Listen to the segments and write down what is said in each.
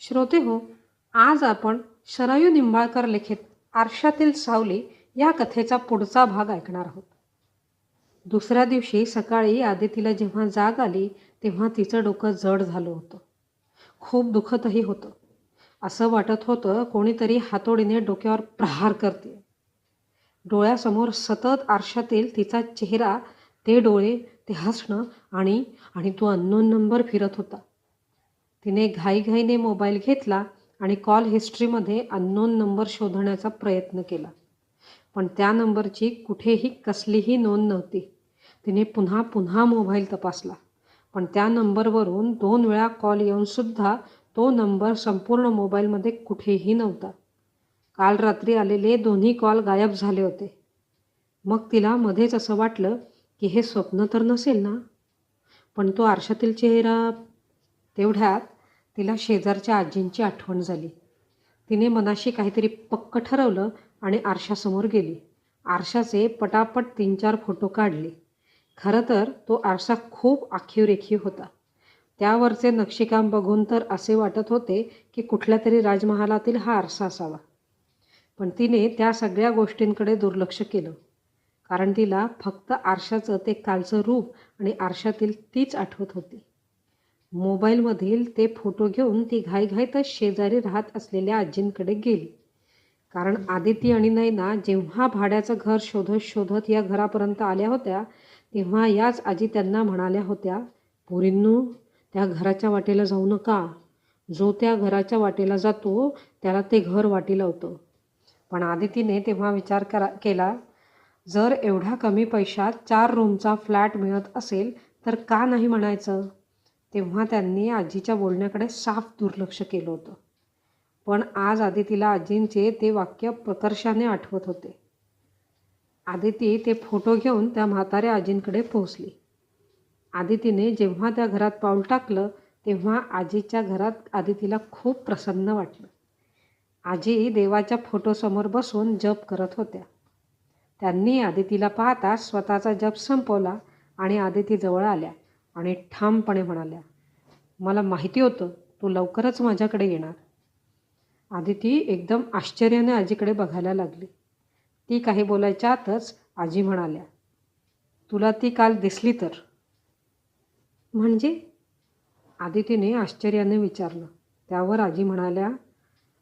श्रोते हो आज आपण शरयू निंबाळकर लिखित आरशातील सावली या कथेचा पुढचा भाग ऐकणार आहोत. दुसऱ्या दिवशी सकाळी आदितीला जेव्हा जाग आली तेव्हा तिचं डोकं जड झालं होतं. खूप दुखतही होतं. असं वाटत होतं कोणीतरी हातोडीने डोक्यावर प्रहार करते. डोळ्यासमोर सतत आरशातील तिचा चेहरा ते डोळे ते हसणं आणि आणि तो अननोन नंबर फिरत होता. तिने घाईघाईने मोबाईल घेतला आणि कॉल हिस्ट्रीमध्ये अननोन नंबर शोधण्याचा प्रयत्न केला. पण त्या नंबरची कुठेही कसलीही नोंद नव्हती. तिने पुन्हा पुन्हा मोबाईल तपासला. पण त्या नंबरवरून दोन वेळा कॉल येऊनसुद्धा तो नंबर संपूर्ण मोबाईलमध्ये कुठेही नव्हता. काल रात्री आलेले दोन्ही कॉल गायब झाले होते. मग तिला मध्येच असं वाटलं की हे स्वप्न तर नसेल ना? पण तो आरशातील चेहरा तेवढ्यात तिला शेजारच्या आजींची आठवण झाली. तिने मनाशी काहीतरी पक्क ठरवलं आणि आरशासमोर गेली. आरशाचे पटापट तीन चार फोटो काढले. खरं तर तो आरसा खूप आखीवरेखीव होता. त्यावरचे नक्षीकाम बघून तर असे वाटत होते की कुठल्या तरी राजमहालातील हा आरसा असावा. पण तिने त्या सगळ्या गोष्टींकडे दुर्लक्ष केलं. कारण तिला फक्त आरशाचं ते कालचं रूप आणि आरशातील तीच आठवत होती. मोबाईलमधील ते फोटो घेऊन ती घाईघाईतच शेजारी राहत असलेल्या आजींकडे गेली. कारण आदिती आणि नैना जेव्हा भाड्याचं घर शोधत शोधत या घरापर्यंत आल्या होत्या तेव्हा याच आजी त्यांना म्हणाल्या होत्या पोरींनू त्या घराच्या वाटेला जाऊ नका. जो त्या घराच्या वाटेला जातो त्याला ते घर वाटी लावतं पण आदितीने तेव्हा विचार करा केला जर एवढ्या कमी पैशात चार रूमचा फ्लॅट मिळत असेल तर का नाही म्हणायचं? तेव्हा त्यांनी आजीच्या बोलण्याकडे साफ दुर्लक्ष केलं होतं. पण आज आदितीला आजींचे ते वाक्य प्रकर्षाने आठवत होते. आदिती ते फोटो घेऊन त्या म्हाताऱ्या आजींकडे पोहोचली. आदितीने जेव्हा त्या घरात पाऊल टाकलं तेव्हा आजीच्या घरात आदितीला खूप प्रसन्न वाटलं. आजी देवाच्या फोटोसमोर बसून जप करत होत्या. त्यांनी आदितीला पाहता स्वतःचा जप संपवला आणि आदिती जवळ आल्या. आणि ठामपणे म्हणाल्या मला माहिती होतं तू लवकरच माझ्याकडे येणार. आदिती एकदम आश्चर्याने आजीकडे बघायला लागली. ती काही बोलायच्या आतच आजी म्हणाल्या तुला ती काल दिसली तर. म्हणजे? आदितीने आश्चर्याने विचारलं. त्यावर आजी म्हणाल्या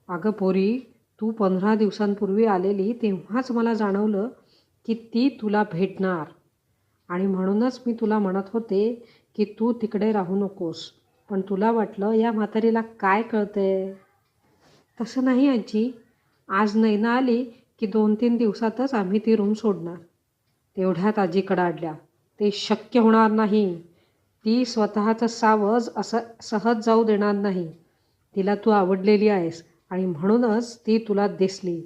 अगं पोरी तू पंधरा दिवसांपूर्वी आलेली तेव्हाच मला जाणवलं की ती तुला भेटणार आणि म्हणूनच मी तुला म्हणत होते की तू तिकडे राहू नकोस. पण तुला वाटलं या म्हातारीला काय कळतंय? तसं नाही आजी. आज नैना आली की दोन तीन दिवसातच आम्ही ती रूम सोडणार. तेवढ्यात आजी कडाडल्या. ते शक्य होणार नाही. ती स्वतःचं सावज असं सहज जाऊ देणार नाही. तिला तू आवडलेली आहेस आणि म्हणूनच ती तुला दिसली.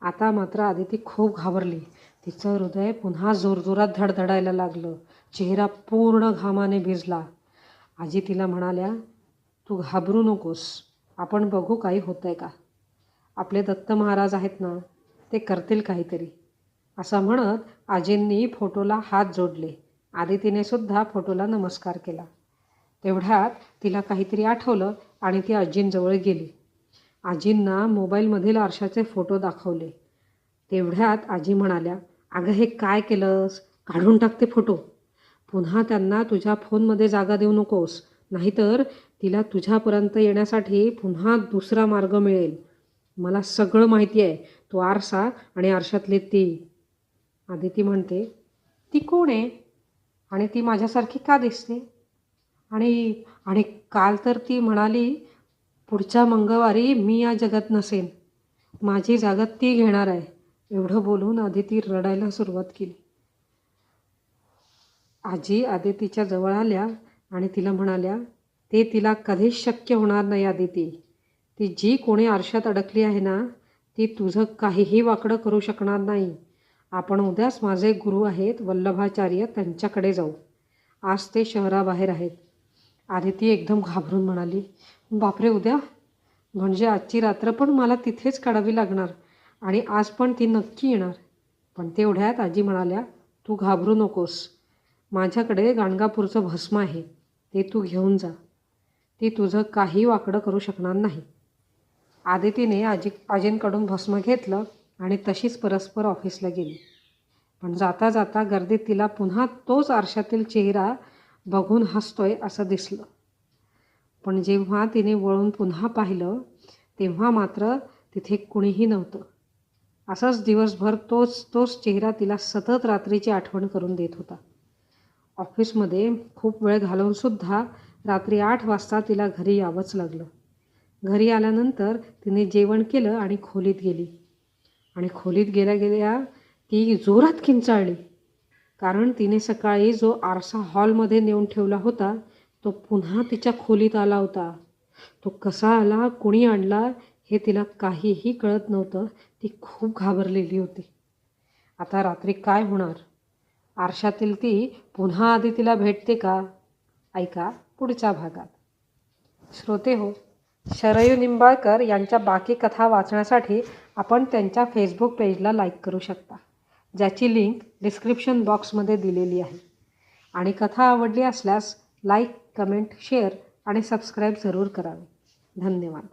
आता मात्र आधी ती खूप घाबरली. तिचं हृदय पुन्हा जोरजोरात धडधडायला लागलं. चेहरा पूर्ण घामाने भिजला. आजी तिला म्हणाल्या तू घाबरू नकोस. आपण बघू काही होतं आहे का? आपले दत्त महाराज आहेत ना ते करतील काहीतरी. असं म्हणत आजींनी फोटोला हात जोडले. आदितीने सुद्धा फोटोला नमस्कार केला. तेवढ्यात तिला काहीतरी आठवलं आणि ती आजींजवळ गेली. आजींना मोबाईलमधील आरशाचे फोटो दाखवले. तेवढ्यात आजी म्हणाल्या अगं हे काय केलंस? काढून टाकते फोटो. पुन्हा त्यांना तुझ्या फोनमध्ये जागा देऊ नकोस. नाहीतर तिला तुझ्यापर्यंत येण्यासाठी पुन्हा दुसरा मार्ग मिळेल. मला सगळं माहिती आहे. तो आरसा आणि आरशातली ती. आदिती म्हणते ती कोण आहे? आणि ती माझ्यासारखी का दिसते? आणि आणि काल तर ती म्हणाली पुढच्या मंगळवारी मी या जगात नसेन. माझी जागा ती घेणार आहे. एवढं बोलून आदिती रडायला सुरुवात केली. आजी आदितीच्या जवळ आल्या आणि तिला म्हणाल्या ते तिला कधीच शक्य होणार नाही आदिती. ती जी कोणी आरशात अडकली आहे ना ती तुझं काहीही वाकडं करू शकणार नाही. आपण उद्याच माझे गुरु आहेत वल्लभाचार्य त्यांच्याकडे जाऊ. आज ते शहराबाहेर आहेत. आदिती एकदम घाबरून म्हणाली बापरे उद्या? म्हणजे आजची रात्र पण मला तिथेच काढावी लागणार. आणि आज पण ती नक्की येणार. पण तेवढ्यात आजी म्हणाल्या तू घाबरू नकोस. माझ्याकडे गाणगापूरचं भस्म आहे. ते तू घेऊन जा. ती तुझं काही वाकडं करू शकणार नाही. आदितीने आजी आजींकडून भस्म घेतलं आणि तशीच परस्पर ऑफिसला गेली. पण जाता जाता गर्दीत तिला पुन्हा तोच आरशातील चेहरा बघून हसतोय असं दिसलं. पण जेव्हा तिने वळून पुन्हा पाहिलं तेव्हा मात्र तिथे कुणीही नव्हतं. असाच दिवसभर तोच तोच चेहरा तिला सतत रात्रीची आठवण करून देत होता. ऑफिसमध्ये खूप वेळ घालवूनसुद्धा रात्री आठ वाजता तिला घरी यावंच लागलं. घरी आल्यानंतर तिने जेवण केलं आणि खोलीत गेली. आणि खोलीत गेल्या गेल्या ती जोरात किंचाळली. कारण तिने सकाळी जो आरसा हॉलमध्ये नेऊन ठेवला होता तो पुन्हा तिच्या खोलीत आला होता. तो कसा आला कुणी आणला हे तिला काहीही कळत नव्हतं. ती खूप घाबरलेली होती. आता रात्री काय होणार? आरशातील ती पुन्हा आधी तिला भेटते का? ऐका पुढच्या भागात. श्रोते हो शरयू निंबाळकर यांच्या बाकी कथा वाचण्यासाठी आपण त्यांच्या फेसबुक पेजला लाईक करू शकता ज्याची लिंक डिस्क्रिप्शन बॉक्समध्ये दिलेली आहे. आणि कथा आवडली असल्यास लाईक कमेंट शेअर आणि सबस्क्राईब जरूर करावे. धन्यवाद.